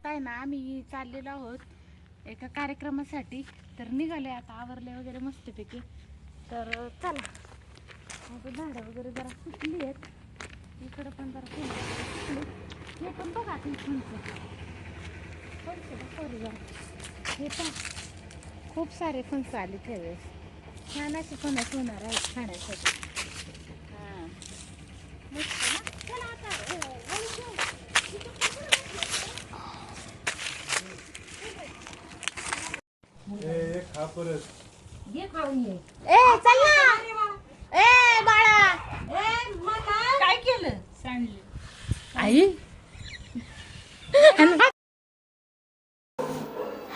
आता आहे ना आम्ही चाललेलो आहोत एका कार्यक्रमासाठी. तर निघाले आता आवरले वगैरे मस्तपैकी. तर चला. आता झाडं वगैरे जरा सुटली आहेत. इकडं पण जरा फुलं हे पण बघा तुम्ही फुलचं जरा. हे पण खूप सारे फणसं आले त्यावेळेस. छान असे फणस होणार आहेत खाण्यासाठी हां मस्त ना चला आता अ, वळू जाऊ. इथं पण बघा. घे खाऊन ये. ए चल ना. ए बाळा. काय केलं? आई.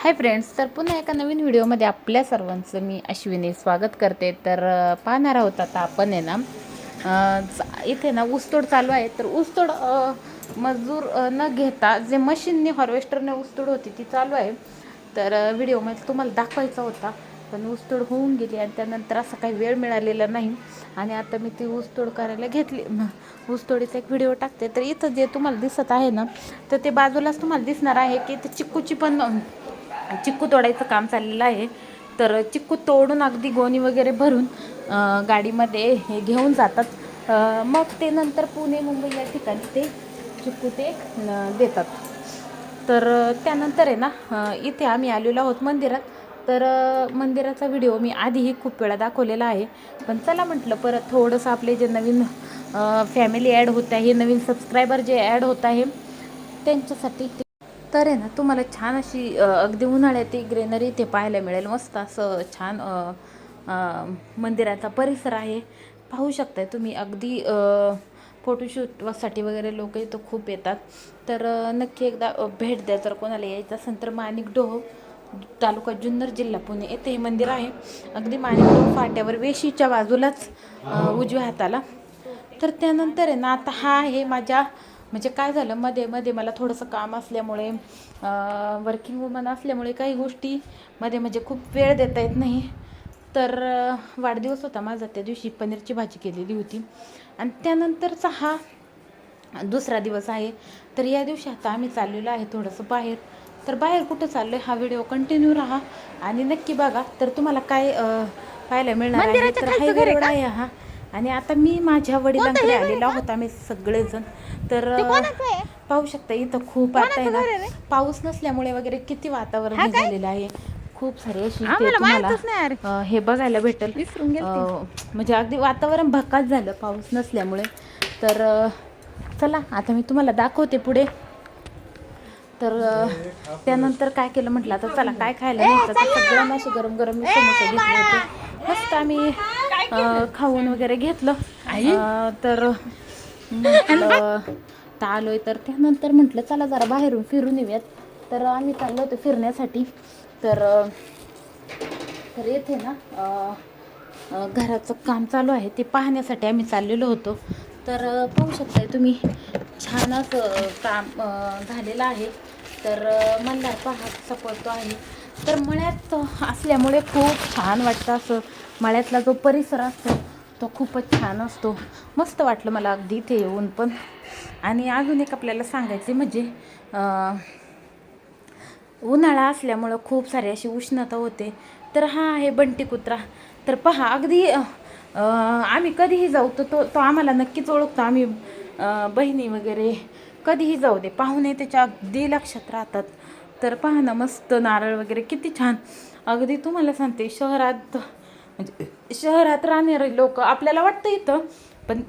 हाय फ्रेंड्स तर पुन्हा एका नवीन व्हिडिओमध्ये आपल्या सर्वांचं मी अश्विनी स्वागत करते. तर अं, पाहणार आहोत आता आपण आहे ना अं, च- इथे ना ऊसतोड चालू आहे. तर ऊसतोड अं, मजूर अं, न घेता जे मशीनने हार्वेस्टरने ऊसतोड होती ती चालू आहे. तर व्हिडिओमध्ये तुम्हाला दाखवायचा होता पण ऊसतोड होऊन गेली आणि त्यानंतर असा काही वेळ मिळालेला नाही. आणि आता मी ती ऊसतोड करायला घेतली. ऊसतोडीचा एक व्हिडिओ टाकते. तर इथं जे तुम्हाला दिसत आहे ना तर ते बाजूलाच तुम्हाला दिसणार आहे की ते चिक्कूची पण चिक्कू तोडायचं काम चाललेलं आहे. तर चिक्कू तोडून अगदी गोणी वगैरे भरून गाडीमध्ये हे घेऊन जातात. मग ते नंतर पुणे मुंबई या ठिकाणी ते चिक्कू ते देतात. तर त्यानंतर आहे ना इथे आम्ही आलेलो आहोत मंदिरात. तर मंदिराचा व्हिडिओ मी आधीही खूप वेळा दाखवलेला आहे. पण चला म्हटलं परत थोडंसं आपले जे नवीन फॅमिली ॲड होत आहे नवीन सबस्क्रायबर जे ॲड होत आहे त्यांच्यासाठी ते- तर आहे ना तुम्हाला छान अशी अगदी उन्हाळ्यात ग्रेनरी इथे पाहायला मिळेल. मस्त असं छान मंदिराचा परिसर आहे. पाहू शकताय तुम्ही अगदी फोटोशूटसाठी वगैरे लोक इथं खूप येतात. तर नक्की एकदा भेट द्या जर कोणाला यायचं असेल तर माणिक डोह तालुका जुन्नर जिल्हा पुणे. येथे हे मंदिर आहे. अगदी माणिक डोह फाट्यावर वेशीच्या बाजूलाच उजव्या हाताला. तर त्यानंतर आहे ना आता हा आहे माझ्या म्हणजे काय झालं मध्ये मध्ये मला थोडंसं काम असल्यामुळे वर्किंग वुमन असल्यामुळे काही गोष्टी मध्ये म्हणजे खूप वेळ देता येत नाही. तर वाढदिवस होता माझा त्या दिवशी पनीरची भाजी केलेली होती. आणि त्यानंतरचा हा दुसरा दिवस आहे. तर या दिवशी आता आम्ही चाललेलो आहे थोडंसं बाहेर. तर बाहेर कुठं चाललो हा व्हिडिओ कंटिन्यू राहा आणि नक्की बघा. तर तुम्हाला काय पाहायला मिळणार आहे तर हायवे रोड आहे हा. आणि आता मी माझ्या वडिलांकडे आलेलो आहोत आम्ही सगळेजण. तर पाहू शकता इथं खूप आता आहे ना पाऊस नसल्यामुळे वगैरे किती वातावरण हे झालेलं आहे. खूप सारे अशी अ, हे बघायला भेटेल. अ, म्हणजे अगदी वातावरण भकास झालं पाऊस नसल्यामुळे. तर अ, चला आता मी तुम्हाला दाखवते पुढे. तर अ, त्यानंतर काय केलं म्हटलं आता चला काय खायला घ्यायचं तर सगळ्यांना असे गरम गरम मी समोसे घेतले होते. मस्त आम्ही अ, खाऊन वगैरे घेतलं. अ, तर म्हटलं तर आलोय तर त्यानंतर म्हटलं चला जरा बाहेरून फिरून येऊयात. तर आम्ही चाललो होतो फिरण्यासाठी. तर तर येथे ना घराचं काम चालू आहे. ते पाहण्यासाठी आम्ही चाललेलो होतो. तर पाहू शकताय तुम्ही छान असं काम झालेलं आहे. तर अ, मल्हार पहा सपळतो आहे. तर मळ्यात असल्यामुळे खूप छान वाटतं असं. मळ्यातला जो परिसर असतो तो खूपच छान असतो. मस्त वाटलं मला अगदी इथे येऊन पण. आणि अजून एक आपल्याला सांगायचे म्हणजे उन्हाळा असल्यामुळं खूप सारी अशी उष्णता होते. तर हा आहे बंटी कुत्रा. तर पहा अगदी आम्ही कधीही जाऊ तर तो तो आम्हाला नक्कीच ओळखतो. आम्ही बहिणी वगैरे कधीही जाऊ दे. पाहुणे त्याच्या अगदी लक्षात राहतात. तर पहा ना मस्त नारळ वगैरे किती छान. अगदी तुम्हाला सांगते शहरात म्हणजे शहरात राहणारे लोक आपल्याला वाटतं इथं पण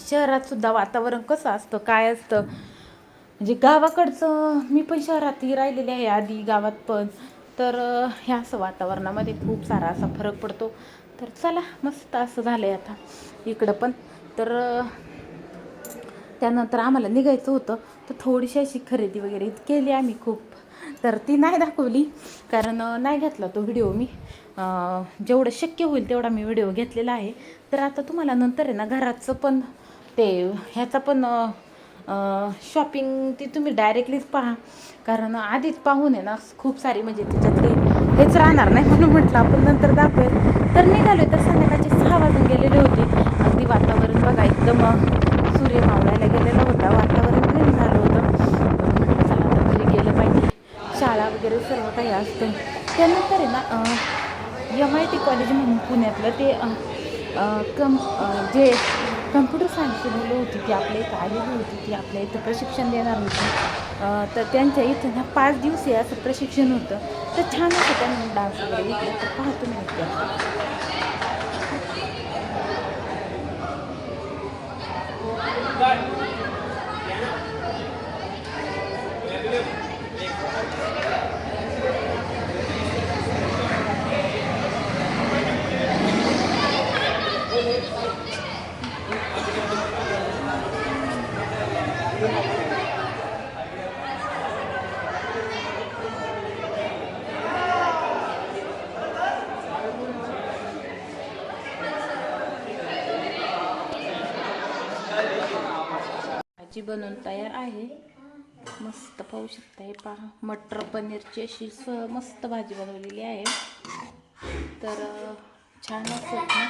शहरात सुद्धा वातावरण कसं असतं काय असतं? म्हणजे गावाकडचं मी पण शहरातही राहिलेले आहे आधी गावात पण. तर ह्या असं वातावरणामध्ये खूप सारा असा फरक पडतो. तर चला मस्त असं झालं आहे आता इकडं पण. तर त्यानंतर आम्हाला निघायचं होतं. तर थोडीशी अशी खरेदी वगैरे केली आम्ही खूप. तर ती नाही दाखवली कारण नाही घेतला तो व्हिडिओ मी. जेवढं शक्य होईल तेवढा मी व्हिडिओ घेतलेला आहे. तर आता तुम्हाला नंतर आहे ना घराचं पण ते ह्याचा पण शॉपिंग ती तुम्ही डायरेक्टलीच पहा. कारण आधीच पाहून आहे ना खूप सारी म्हणजे त्याच्यातली हेच राहणार नाही म्हणून म्हटलं आपण नंतर दाखवेल. तर निघालो तर संध्याकाळचे सहा वाजून गेलेले होते. अगदी वातावरण बघा एकदम सूर्य मावळायला गेलेला होता. वातावरण प्रेम झालं होतं. म्हटलं चला आता शाळा वगैरे सर्व काही असतं त्यानंतर आहे ना एम आय टी कॉलेज म्हणून पुण्यातलं ते कम जे कम्प्युटर सायन्सची मुलं होती ती आपल्या इथं आलेली होती ती आपल्या इथं प्रशिक्षण देणार होती. तर त्यांच्या इथं ह्या पाच दिवसीय असं प्रशिक्षण होतं. तर छान होतं त्यांनी डान्स वगैरे घेतला. तर पाहतो मी भाजी बनवून तयार आहे. मस्त पाहू शकता हे पहा. मटर पनीरची अशी स मस्त भाजी बनवलेली आहे. तर छान असत ना